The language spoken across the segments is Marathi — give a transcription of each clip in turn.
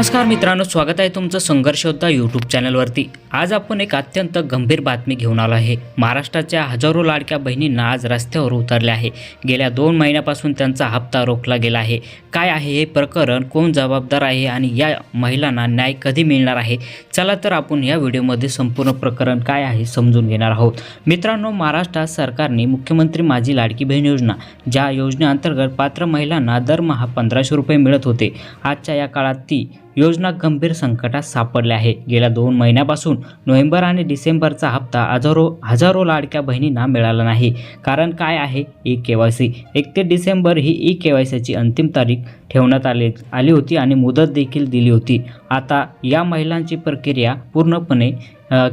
नमस्कार मित्रांनो स्वागत आहे तुमचं संघर्ष होता यूट्यूब चॅनलवरती. आज आपण एक अत्यंत गंभीर बातमी घेऊन आलो आहे. महाराष्ट्राच्या हजारो लाडक्या बहिणींना आज रस्त्यावर उतरले आहे. गेल्या दोन महिन्यापासून त्यांचा हप्ता रोखला गेला आहे. काय आहे हे प्रकरण? कोण जबाबदार आहे? आणि या महिलांना न्याय कधी मिळणार आहे? चला तर आपण या व्हिडिओमध्ये संपूर्ण प्रकरण काय आहे समजून घेणार आहोत. मित्रांनो महाराष्ट्रात सरकारने मुख्यमंत्री माझी लाडकी बहीण योजना ज्या योजनेअंतर्गत पात्र महिलांना दरमहा पंधराशे रुपये मिळत होते. आजच्या या काळात ती योजना गंभीर संकटात सापडल्या आहे. गेल्या दोन महिन्यापासून नोव्हेंबर आणि डिसेंबरचा हप्ता हजारो हजारो लाडक्या बहिणींना मिळाला नाही. कारण काय आहे? E K Y C. एकतीस डिसेंबर ही ई के वाय सीची अंतिम तारीख ठेवण्यात आली आली होती आणि मुदत देखील दिली होती. आता या महिलांची प्रक्रिया पूर्णपणे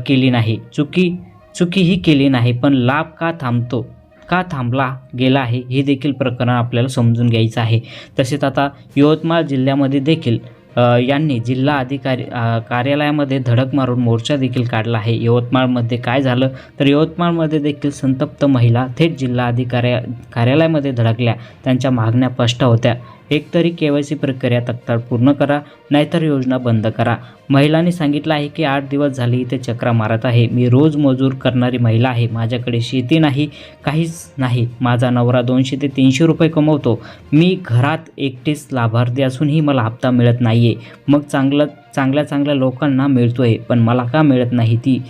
केली नाही. चुकी चुकीही केली नाही पण लाभ का थांबतो का थांबला गेला आहे हे देखील प्रकरण आपल्याला समजून घ्यायचं आहे. तसेच आता यवतमाळ जिल्ह्यामध्ये देखील यांनी जिल्हा अधिकारी कार्यालयामध्ये धडक मारून मोर्चा देखील काढला आहे. यवतमाळमध्ये काय झालं? तर यवतमाळमध्ये देखील संतप्त महिला थेट जिल्हा अधिकारी कार्यालयामध्ये धडकल्या. त्यांच्या मागण्या स्पष्ट होत्या. एकतरी के वाय सी प्रक्रिया तत्काळ पूर्ण करा नाहीतर योजना बंद करा. महिलांनी सांगितलं आहे की आठ दिवस झाले इथे चक्रा मारत आहे. मी रोज मजूर करणारी महिला आहे. माझ्याकडे शेती नाही काहीच नाही. माझा नवरा दोनशे ते तीनशे रुपये कमवतो. मी घरात एकटीच लाभार्थी असूनही मला हप्ता मिळत नाही आहे मग चांगलं चांगल्या चांगल्या लोकांना मिळतो आहे पण मला का मिळत नाही ती?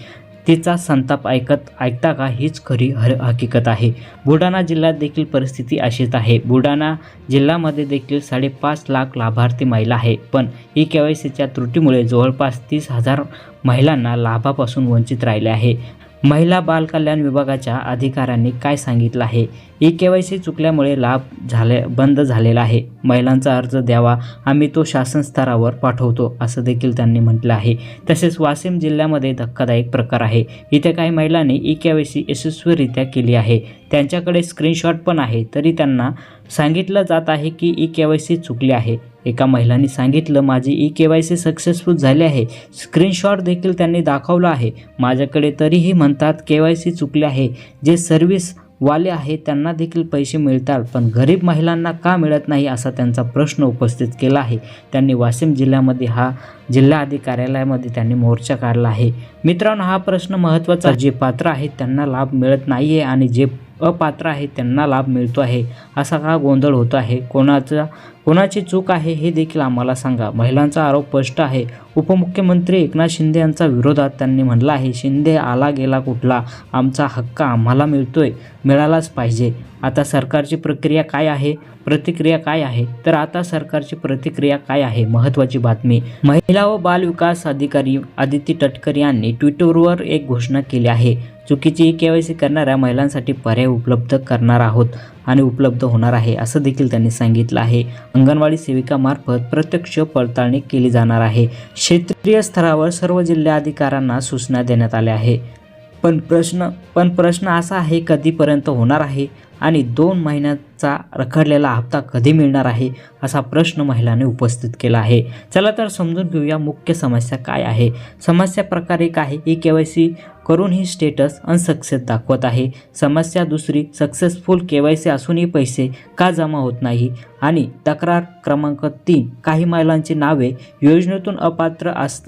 तिचा संताप ऐकत ऐकता का हीच खरी हर हकीकत आहे. बुलढाणा जिल्ह्यात देखील परिस्थिती अशीच आहे. बुलढाणा जिल्ह्यामध्ये देखील साडेपाच लाख लाभार्थी महिला आहे. पण ई के वाय सीच्या त्रुटीमुळे जवळपास तीस हजार महिलांना लाभापासून वंचित राहिले आहे. महिला बालकल्याण विभागाच्या अधिकाऱ्यांनी काय सांगितलं आहे? ई के वाय सी चुकल्यामुळे लाभ झाले बंद झालेला आहे. महिलांचा अर्ज द्यावा आम्ही तो शासन स्तरावर पाठवतो असं देखील त्यांनी म्हटलं आहे. तसेच वाशिम जिल्ह्यामध्ये धक्कादायक प्रकार आहे. इथे काही महिलांनी ई के वाय सी यशस्वीरित्या केली आहे. त्यांच्याकडे स्क्रीनशॉट पण आहे. तरी त्यांना सांगितलं जात आहे की ई के वाय सी चुकली आहे. एका महिलांनी सांगितलं माझी E K Y C successful झाली आहे. स्क्रीनशॉट देखील त्यांनी दाखवलं आहे. माझ्याकडे तरीही म्हणतात के वाय सी चुकली आहे. जे सर्व्हिस वाले आहेत त्यांना देखील पैसे मिळतात पण गरीब महिलांना का मिळत नाही असा त्यांचा प्रश्न उपस्थित केला आहे. त्यांनी वाशिम जिल्ह्यामध्ये हा जिल्हा कार्यालयामध्ये त्यांनी मोर्चा काढला आहे. मित्रांनो हा प्रश्न महत्त्वाचा जे पात्र आहेत त्यांना लाभ मिळत नाही आहे आणि जे अपात्र आहेत त्यांना लाभ मिळतो आहे. असा का गोंधळ होतो आहे? कोणाचा कोणाची चूक आहे हे देखील आम्हाला सांगा. महिलांचा आरोप स्पष्ट आहे. उपमुख्यमंत्री एकनाथ शिंदे यांचा विरोधात त्यांनी म्हटलं आहे शिंदे आला गेला कुठला? आमचा हक्क आम्हाला मिळतोय. मिळालाच पाहिजे. आता सरकारची प्रक्रिया काय आहे? प्रतिक्रिया काय आहे? तर आता सरकारची प्रतिक्रिया काय आहे? महत्त्वाची बातमी. महिला व बाल विकास अधिकारी आदिती तटकरे यांनी ट्विटरवर एक घोषणा केली आहे. चुकीची के वाय सी करणाऱ्या महिलांसाठी पर्याय उपलब्ध करणार आहोत आणि उपलब्ध होणार आहे असं देखील त्यांनी सांगितलं आहे. अंगणवाडी सेविकामार्फत प्रत्यक्ष पडताळणी केली जाणार आहे. क्षेत्रीय स्तरावर सर्व जिल्हाधिकाऱ्यांना सूचना देण्यात आल्या आहे. पण प्रश्न पण प्रश्न असा आहे कधीपर्यंत होणार आहे आणि दोन महिन्याचा रखडलेला हप्ता कधी मिळणार आहे असा प्रश्न महिलाने उपस्थित केला आहे. चला तर समजून घेऊया मुख्य समस्या काय आहे. समस्या प्रकार एक आहे ई के वाय सी करून ही स्टेटस अनसक्सेस दाखवत आहे. समस्या दुसरी सक्सेसफुल के वाय सी असूनही पैसे का जमा होत नाही? आणि तक्रार क्रमांक तीन काही महिलांची नावे योजनेतून अपात्र अस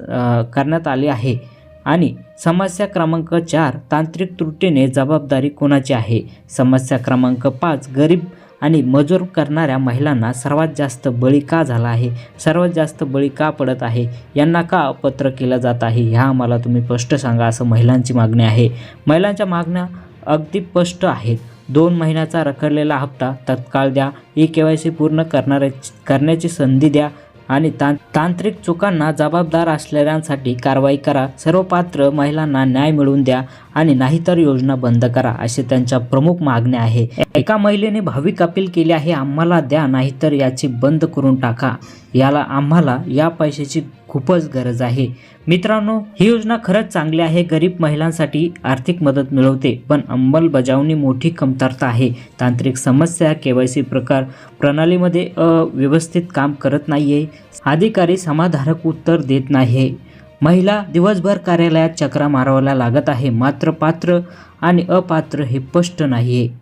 करण्यात आली आहे. आणि समस्या क्रमांक चार तांत्रिक त्रुटीने जबाबदारी कोणाची आहे? समस्या क्रमांक पाच गरीब आणि मजूर करणाऱ्या महिलांना सर्वात जास्त बळी का झाला आहे? सर्वात जास्त बळी का पडत आहे? यांना का अपत्र केलं जात आहे? ह्या आम्हाला तुम्ही स्पष्ट सांगा असं महिलांची मागणी आहे. महिलांच्या मागण्या अगदी स्पष्ट आहेत. दोन महिन्याचा रखडलेला हप्ता तत्काळ द्या. ई के वाय सी पूर्ण करणाऱ्या करण्याची संधी द्या. आणि तां तांत्रिक चुकांना जबाबदार असलेल्यांसाठी कारवाई करा. सर्व पात्र महिलांना न्याय मिळवून द्या आणि नाहीतर योजना बंद करा असे त्यांच्या प्रमुख मागण्या आहे. एका महिलेने भाविक अपील केली आहे आम्हाला द्या नाहीतर याची बंद करून टाका. याला आम्हाला या पैशाची खूपच गरज आहे. मित्रांनो ही योजना खरंच चांगली आहे. गरीब महिलांसाठी आर्थिक मदत मिळवते पण अंमलबजावणी मोठी कमतरता आहे. तांत्रिक समस्या के वाय सी प्रकार प्रणालीमध्ये अव्यवस्थित काम करत नाही आहे अधिकारी समाधारक उत्तर देत नाही महिला दिवसभर कार्यालयात चक्रा मारावाला लागत आहे. मात्र पात्र आणि अपात्र हे स्पष्ट नाही आहे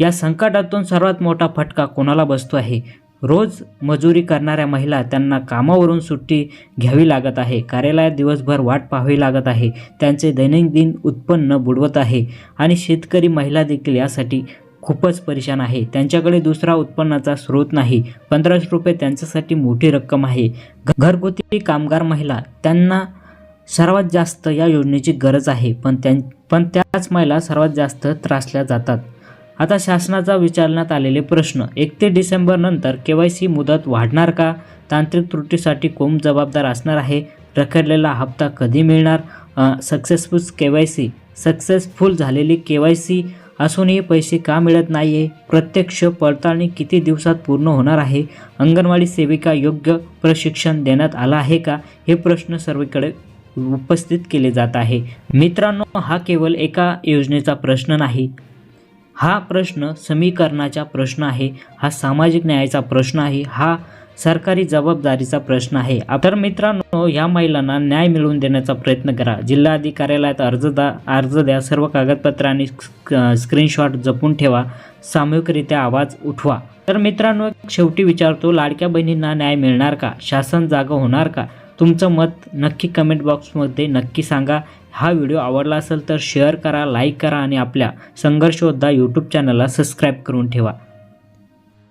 या संकटातून सर्वात मोठा फटका कोणाला बसतो आहे? रोज मजुरी करणाऱ्या महिला त्यांना कामावरून सुट्टी घ्यावी लागत आहे. कार्यालयात दिवसभर वाट पाहावी लागत आहे. त्यांचे दैनंदिन उत्पन्न बुडवत आहे. आणि शेतकरी महिला देखील यासाठी खूपच परेशान आहे. त्यांच्याकडे दुसरा उत्पन्नाचा स्रोत नाही. पंधराशे रुपये त्यांच्यासाठी मोठी रक्कम आहे. घरगुती कामगार महिला त्यांना सर्वात जास्त या योजनेची गरज आहे. पण त्यां पण त्याच महिला सर्वात जास्त त्रासल्या जातात. आता शासनाचा विचारण्यात आलेले प्रश्न एकतीस डिसेंबरनंतर के वाय सी मुदत वाढणार का? तांत्रिक त्रुटीसाठी कोण जबाबदार असणार आहे? रखडलेला हप्ता कधी मिळणार? Successful K Y C successful झालेली के वाय सी असूनही पैसे का मिळत नाही आहे प्रत्यक्ष पडताळणी किती दिवसात पूर्ण होणार आहे? अंगणवाडी सेविका योग्य प्रशिक्षण देण्यात आलं आहे का? हे प्रश्न सर्वीकडे उपस्थित केले जात आहे. मित्रांनो हा केवळ एका योजनेचा प्रश्न नाही. हा प्रश्न समीकरणाचा प्रश्न आहे हा सामाजिक न्यायाचा प्रश्न आहे हा सरकारी जबाबदारीचा प्रश्न आहे. तर मित्रांनो या महिलांना न्याय मिळवून देण्याचा प्रयत्न करा. जिल्हाधिकारी कार्यालयात अर्ज दा अर्ज द्या. सर्व कागदपत्र आणि स्क्रीनशॉट जपून ठेवा. सामूहिकरित्या आवाज उठवा. तर मित्रांनो शेवटी विचारतो लाडक्या बहिणींना न्याय मिळणार का? शासन जागा होणार का? तुमचं मत नक्की कमेंट बॉक्समध्ये नक्की सांगा. हा व्हिडिओ आवडला असेल तर शेअर करा लाईक करा आणि आपल्या संघर्षोद्धा यूट्यूब चॅनलला सबस्क्राईब करून ठेवा.